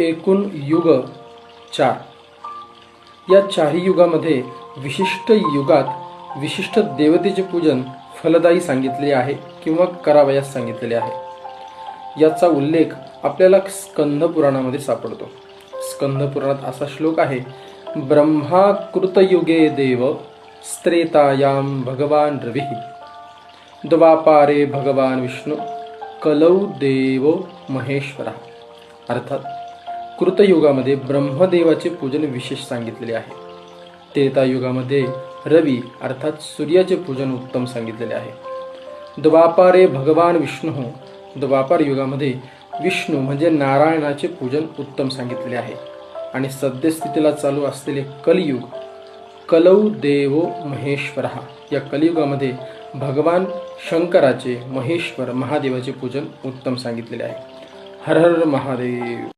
एकूण युग चार. या चारही युगामध्ये विशिष्ट युगात विशिष्ट देवतेचे पूजन फलदायी सांगितले आहे किंवा करावयास सांगितलेले आहे. याचा उल्लेख आपल्याला स्कंध पुराणामध्ये सापडतो. स्कंध पुराणात असा श्लोक आहे ब्रह्माकृतयुगे देव स्त्रेतायाम भगवान रवी। द्वापारे भगवान विष्णू कलौ देव महेश्वरा। अर्थात कृतयुगामध्ये ब्रह्मदेवाचे पूजन विशेष सांगितलेले आहे. त्रेतायुगामध्ये रवी अर्थात सूर्याचे पूजन उत्तम सांगितलेले आहे. द्वापारे भगवान विष्णू द्वापार युगामध्ये विष्णू म्हणजे नारायणाचे पूजन उत्तम सांगितलेले आहे. आणि सद्यस्थितीला चालू असलेले कलियुग कलौ देवो महेश्वर या कलियुगामध्ये भगवान शंकराचे महेश्वर महादेवाचे पूजन उत्तम सांगितलेले आहे. हर हर महादेव.